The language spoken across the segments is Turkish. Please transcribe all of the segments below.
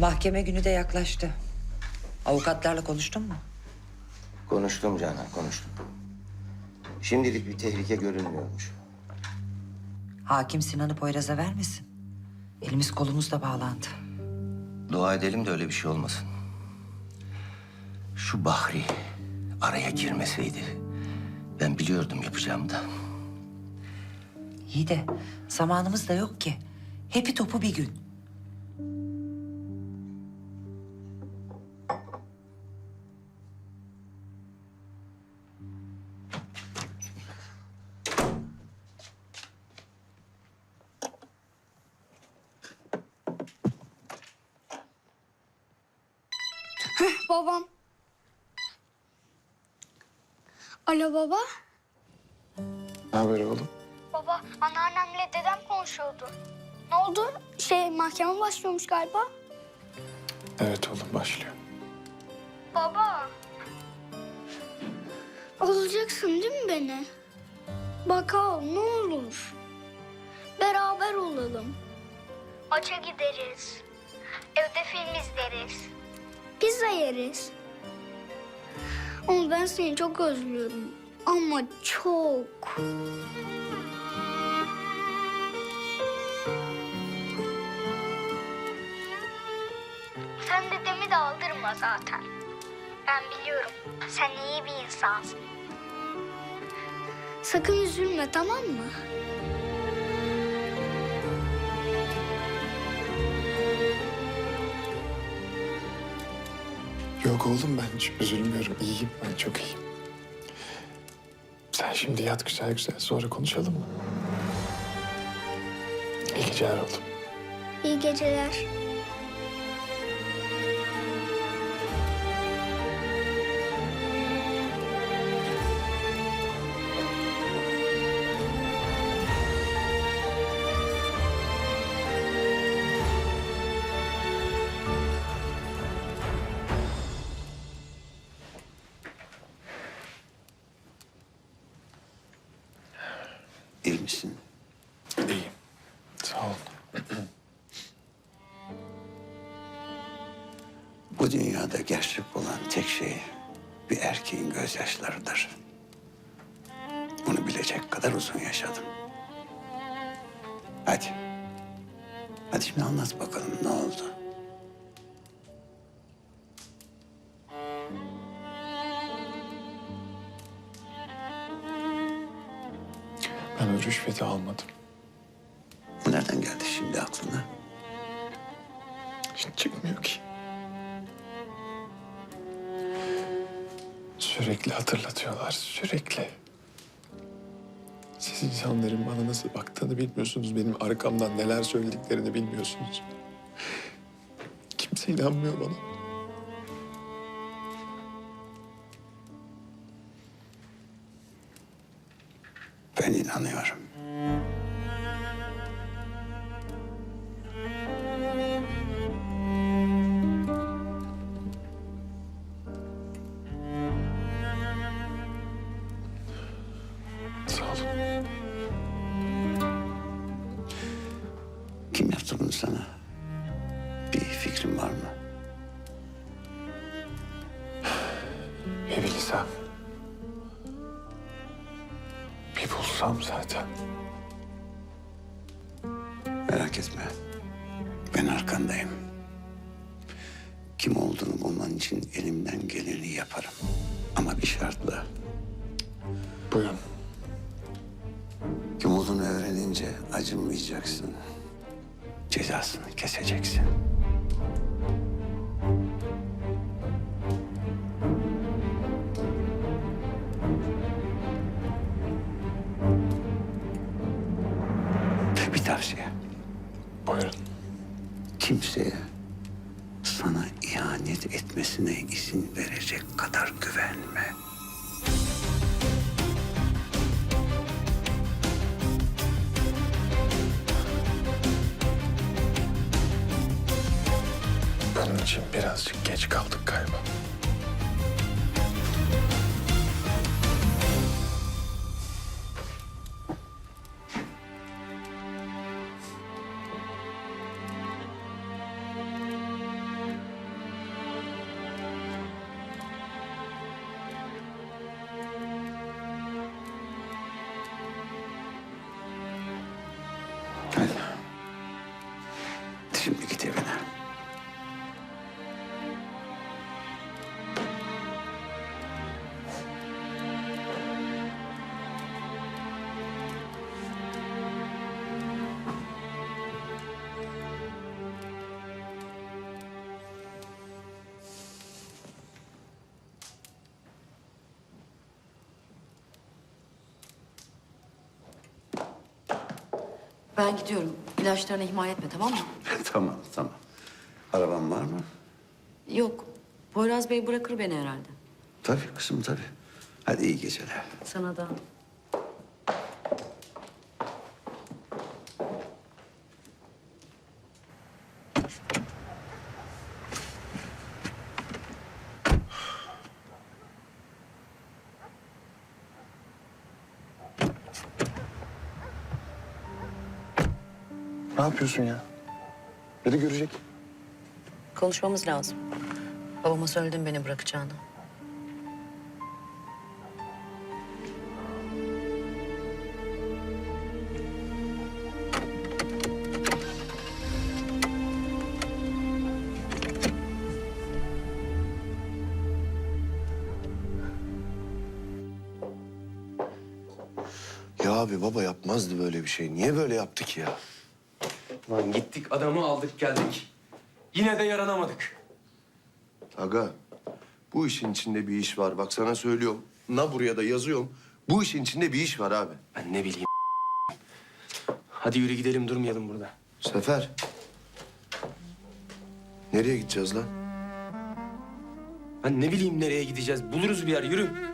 Mahkeme günü de yaklaştı. Avukatlarla konuştun mu? Konuştum Canan, konuştum. Şimdilik bir tehlike görünmüyormuş. Hakim Sinan'ı Poyraz'a vermesin. Elimiz kolumuz da bağlandı. Dua edelim de öyle bir şey olmasın. Şu Bahri araya girmeseydi ben biliyordum yapacağımı da. İyi de zamanımız da yok ki. Hepi topu bir gün. Babam. Alo baba. Ne haber oğlum? Baba anneannemle dedem konuşuyordu. Ne oldu? Şey mahkeme başlıyormuş galiba. Evet oğlum başlıyor. Baba. Alacaksın değil mi beni? Bak al ne olur. Beraber olalım. Maça gideriz. Evde film izleriz. Pizza yeriz. Ama ben seni çok özlüyorum. Ama çok. Sen dedemi de aldırma zaten. Ben biliyorum. Sen iyi bir insansın. Sakın üzülme tamam mı? Oğlum ben hiç üzülmüyorum. İyiyim ben çok iyiyim. Sen şimdi yat güzel güzel sonra konuşalım mı? İyi geceler oğlum. İyi geceler. İyi misin? İyiyim. Sağ ol. Bu dünyada gerçek olan tek şey bir erkeğin gözyaşlarıdır. Bunu bilecek kadar uzun yaşadım. Hadi. Hadi şimdi anlat bakalım ne oldu? Ben o rüşveti almadım. Bu nereden geldi şimdi aklına? Hiç çıkmıyor ki. Sürekli hatırlatıyorlar, sürekli. Siz insanların bana nasıl baktığını bilmiyorsunuz. Benim arkamdan neler söylediklerini bilmiyorsunuz. Kimse inanmıyor bana. Ben inanıyorum. Sağ Ben arkandayım. Kim olduğunu bulman için elimden geleni yaparım. Ama bir şartla. Buyurun. Kim olduğunu öğrenince acımayacaksın. Cezasını keseceksin. Bir tavsiye. Buyurun. Kimseye sana ihanet etmesine izin verecek kadar güvenme. Bunun için birazcık geç kaldık galiba. Right. Ben gidiyorum. İlaçlarını ihmal etme tamam mı? tamam, tamam. Araban var mı? Yok. Poyraz Bey bırakır beni herhalde. Tabii kızım tabii. Hadi iyi geceler. Sana da. Ne yapıyorsun ya? Biri görecek. Konuşmamız lazım. Babama söyledim beni bırakacağını. Ya abi baba yapmazdı böyle bir şey. Niye böyle yaptı ki ya? Lan gittik adamı aldık geldik. Yine de yaranamadık. Aga bu işin içinde bir iş var. Bak sana söylüyorum. Na buraya da yazıyorum. Bu işin içinde bir iş var abi. Ben ne bileyim. Hadi yürü gidelim durmayalım burada. Sefer. Nereye gideceğiz lan? Ben ne bileyim nereye gideceğiz. Buluruz bir yer yürü.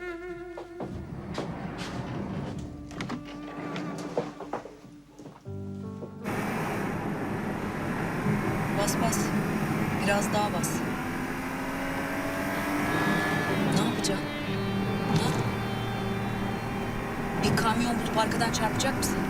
Biraz daha bas. Ne yapacaksın? Ha? Bir kamyon bulup arkadan çarpacak mısın?